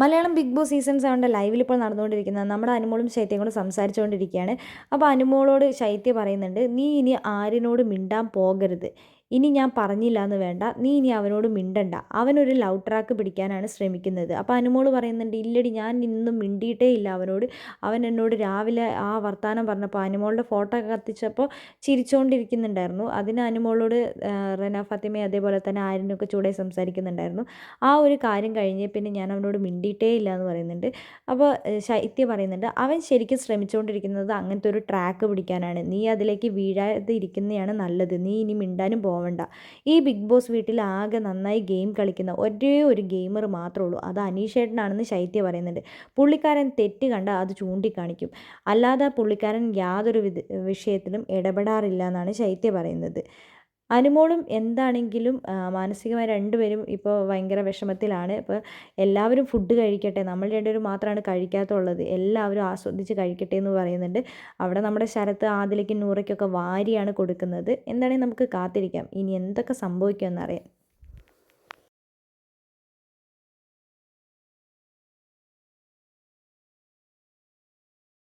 Malayalam Bigg Boss season സെവന്റെ ലൈവിൽ ഇപ്പോൾ നടന്നുകൊണ്ടിരിക്കുന്നത് നമ്മുടെ അനുമോളും ശൈത്യം കൂടെ സംസാരിച്ചുകൊണ്ടിരിക്കുകയാണ്. അപ്പോൾ അനുമോളോട് ശൈത്യ പറയുന്നുണ്ട് നീ ഇനി ആരിനോട് മിണ്ടാൻ പോകരുത്. ഇനി ഞാൻ പറഞ്ഞില്ല എന്ന് വേണ്ട. നീ ഇനി അവനോട് മിണ്ടണ്ട. അവനൊരു ലവ് ട്രാക്ക് പിടിക്കാനാണ് ശ്രമിക്കുന്നത്. അപ്പോൾ അനുമോൾ പറയുന്നുണ്ട് ഇല്ലടി ഞാൻ ഇന്നും മിണ്ടിയിട്ടേ ഇല്ല അവനോട്. അവൻ എന്നോട് രാവിലെ ആ വർത്തമാനം പറഞ്ഞപ്പോൾ അനുമോളുടെ ഫോട്ടോ കത്തിച്ചപ്പോൾ ചിരിച്ചുകൊണ്ടിരിക്കുന്നുണ്ടായിരുന്നു അതിന് അനുമോളോട് റന ഫാത്തിമ അതേപോലെ തന്നെ ആരിനൊക്കെ ചൂടെ സംസാരിക്കുന്നുണ്ടായിരുന്നു. ആ ഒരു കാര്യം കഴിഞ്ഞ് പിന്നെ ഞാൻ അവനോട് മിണ്ടിയിട്ടേ ഇല്ല എന്ന് പറയുന്നുണ്ട് അപ്പോൾ ശൈത്യ പറയുന്നുണ്ട് അവൻ ശരിക്കും ശ്രമിച്ചുകൊണ്ടിരിക്കുന്നത് അങ്ങനത്തെ ഒരു ട്രാക്ക് പിടിക്കാനാണ്. നീ അതിലേക്ക് വീഴാതെ ഇരിക്കുന്നതാണ് നല്ലത്. നീ ഇനി മിണ്ടാനും പോകണ്ട ഈ ബിഗ് ബോസ് വീട്ടിൽ ആകെ നന്നായി ഗെയിം കളിക്കുന്ന ഒരേ ഒരു ഗെയിമർ മാത്രമേ ഉള്ളൂ. അത് അനീഷേട്ടനാണെന്ന് ശൈത്യ പറയുന്നുണ്ട്. പുള്ളിക്കാരൻ തെറ്റ് കണ്ട അത് ചൂണ്ടിക്കാണിക്കും. അല്ലാതെ പുള്ളിക്കാരൻ യാതൊരു വിഷയത്തിലും ഇടപെടാറില്ല എന്നാണ് ശൈത്യ പറയുന്നത്. അനുമോളും എന്താണെങ്കിലും മാനസികമായി രണ്ടുപേരും ഇപ്പോൾ ഭയങ്കര വിഷമത്തിലാണ്. ഇപ്പോൾ എല്ലാവരും ഫുഡ് കഴിക്കട്ടെ നമ്മൾ രണ്ടുപേരും മാത്രമാണ് കഴിക്കാത്തുള്ളത്. എല്ലാവരും ആസ്വദിച്ച് കഴിക്കട്ടെ എന്ന് പറയുന്നുണ്ട്. അവിടെ നമ്മുടെ ശരത്ത് ആദിലേക്കും നൂറയ്ക്കൊക്കെ വാരിയാണ് കൊടുക്കുന്നത്. എന്താണെങ്കിൽ നമുക്ക് കാത്തിരിക്കാം. ഇനി എന്തൊക്കെ സംഭവിക്കുമെന്നറിയാം